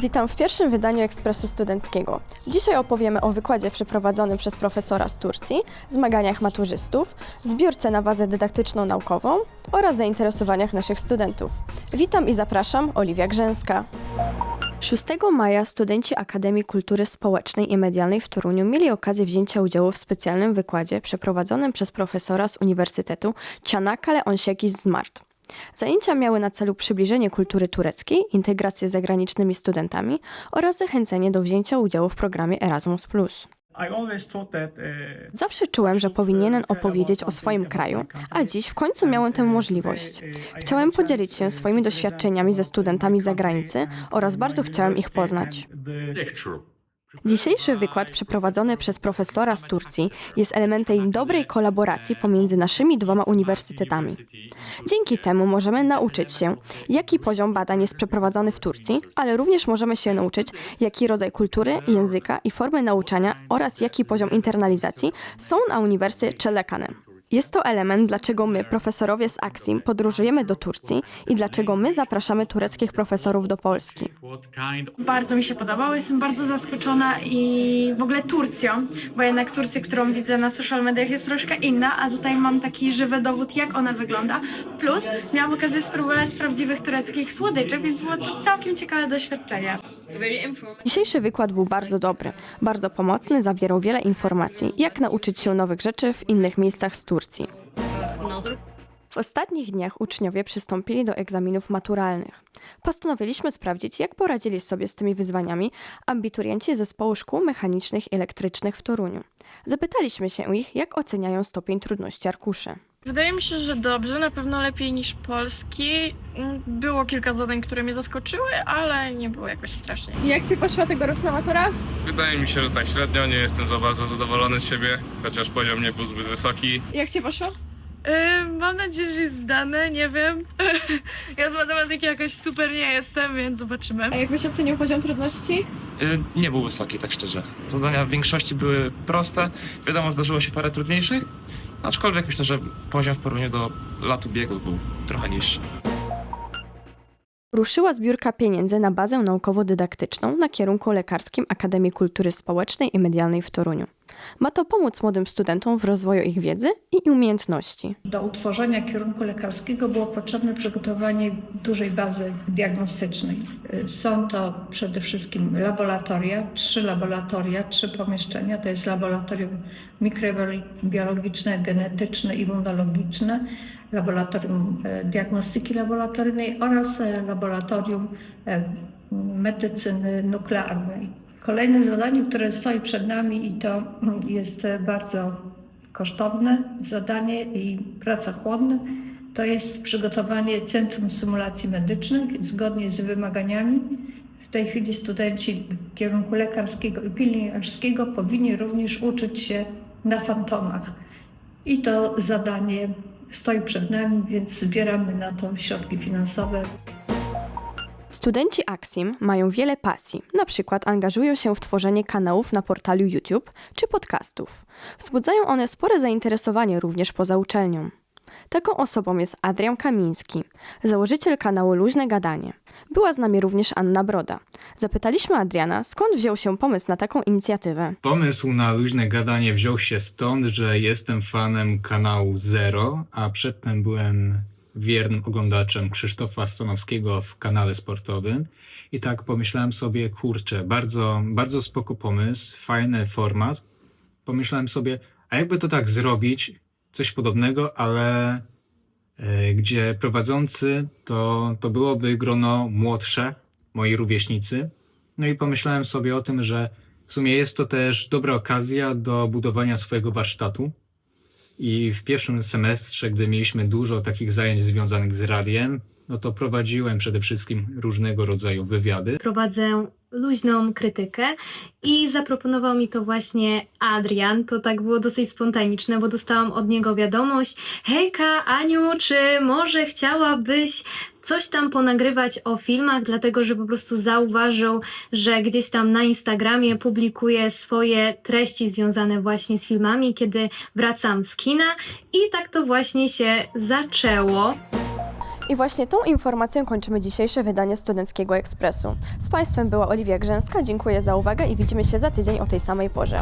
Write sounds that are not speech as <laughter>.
Witam w pierwszym wydaniu Ekspresu Studenckiego. Dzisiaj opowiemy o wykładzie przeprowadzonym przez profesora z Turcji, zmaganiach maturzystów, zbiórce na wazę dydaktyczną-naukową oraz zainteresowaniach naszych studentów. Witam i zapraszam, Oliwia Grzęska. 6 maja studenci Akademii Kultury Społecznej i Medialnej w Toruniu mieli okazję wzięcia udziału w specjalnym wykładzie przeprowadzonym przez profesora z Uniwersytetu Çanakkale Onsiekis Smart. Zajęcia miały na celu przybliżenie kultury tureckiej, integrację z zagranicznymi studentami oraz zachęcenie do wzięcia udziału w programie Erasmus+. Uh, Zawsze czułem, że powinienem opowiedzieć o swoim kraju, a dziś w końcu miałem tę możliwość. Chciałem podzielić się swoimi doświadczeniami ze studentami z zagranicy oraz bardzo chciałem ich poznać. Dzisiejszy wykład przeprowadzony przez profesora z Turcji jest elementem dobrej kolaboracji pomiędzy naszymi dwoma uniwersytetami. Dzięki temu możemy nauczyć się, jaki poziom badań jest przeprowadzony w Turcji, ale również możemy się nauczyć, jaki rodzaj kultury, języka i formy nauczania oraz jaki poziom internalizacji są na Uniwersytecie Czelekane. Jest to element, dlaczego my, profesorowie z Aksim, podróżujemy do Turcji i dlaczego my zapraszamy tureckich profesorów do Polski. Bardzo mi się podobało, jestem bardzo zaskoczona i w ogóle Turcją, bo jednak Turcja, którą widzę na social mediach jest troszkę inna, a tutaj mam taki żywy dowód, jak ona wygląda. Plus miałam okazję spróbować prawdziwych tureckich słodyczy, więc było to całkiem ciekawe doświadczenie. Dzisiejszy wykład był bardzo dobry, bardzo pomocny, zawierał wiele informacji, jak nauczyć się nowych rzeczy w innych miejscach z Turcji. W ostatnich dniach uczniowie przystąpili do egzaminów maturalnych. Postanowiliśmy sprawdzić, jak poradzili sobie z tymi wyzwaniami abiturienci zespołu szkół mechanicznych i elektrycznych w Toruniu. Zapytaliśmy się ich, jak oceniają stopień trudności arkuszy. Wydaje mi się, że dobrze, na pewno lepiej niż polski. Mm, Było kilka zadań, które mnie zaskoczyły, ale nie było jakoś strasznie. Jak ci poszła tegoroczna matura? Wydaje mi się, że tak średnio, nie jestem za bardzo zadowolony z siebie, chociaż poziom nie był zbyt wysoki. Jak ci poszło? Yy, mam nadzieję, że jest zdane, nie wiem. <laughs> ja z matematyki jakoś super nie jestem, więc zobaczymy. A jak byś ocenił poziom trudności? Y, Nie był wysoki, tak szczerze. Zadania w większości były proste. Wiadomo, zdarzyło się parę trudniejszych, aczkolwiek myślę, że poziom w porównaniu do lat ubiegłych był trochę niższy. Ruszyła zbiórka pieniędzy na bazę naukowo-dydaktyczną na kierunku lekarskim Akademii Kultury Społecznej i Medialnej w Toruniu. Ma to pomóc młodym studentom w rozwoju ich wiedzy i umiejętności. Do utworzenia kierunku lekarskiego było potrzebne przygotowanie dużej bazy diagnostycznej. Są to przede wszystkim laboratoria, trzy laboratoria, trzy pomieszczenia. To jest laboratorium mikrobiologiczne, genetyczne, immunologiczne, laboratorium e, diagnostyki laboratoryjnej oraz e, laboratorium e, medycyny nuklearnej. Kolejne zadanie, które stoi przed nami i to mm, jest bardzo kosztowne zadanie i pracochłonne, to jest przygotowanie Centrum Symulacji Medycznych zgodnie z wymaganiami. W tej chwili studenci kierunku lekarskiego i pielęgniarskiego powinni również uczyć się na fantomach. I to zadanie stoi przed nami, więc zbieramy na to środki finansowe. Studenci Aksim mają wiele pasji, na przykład angażują się w tworzenie kanałów na portalu YouTube czy podcastów. Wzbudzają one spore zainteresowanie również poza uczelnią. Taką osobą jest Adrian Kamiński, założyciel kanału Luźne Gadanie. Była z nami również Anna Broda. Zapytaliśmy Adriana, skąd wziął się pomysł na taką inicjatywę. Pomysł na luźne gadanie wziął się stąd, że jestem fanem kanału Zero, a przedtem byłem wiernym oglądaczem Krzysztofa Stanowskiego w kanale sportowym. I tak pomyślałem sobie, kurczę, bardzo, bardzo spoko pomysł, fajny format. Pomyślałem sobie, a jakby to tak zrobić, coś podobnego, ale e, gdzie prowadzący to, to byłoby grono młodsze, moi rówieśnicy. No i pomyślałem sobie o tym, że w sumie jest to też dobra okazja do budowania swojego warsztatu. I w pierwszym semestrze, gdy mieliśmy dużo takich zajęć związanych z radiem, no to prowadziłem przede wszystkim różnego rodzaju wywiady. prowadzę luźną krytykę i zaproponował mi to właśnie Adrian. To tak było dosyć spontaniczne, bo dostałam od niego wiadomość: Hejka, Aniu, czy może chciałabyś coś tam ponagrywać o filmach, dlatego że po prostu zauważył, że gdzieś tam na Instagramie publikuję swoje treści związane właśnie z filmami, kiedy wracam z kina i tak to właśnie się zaczęło. I właśnie tą informacją kończymy dzisiejsze wydanie Studenckiego Ekspresu. Z Państwem była Oliwia Grzęska, dziękuję za uwagę i widzimy się za tydzień o tej samej porze.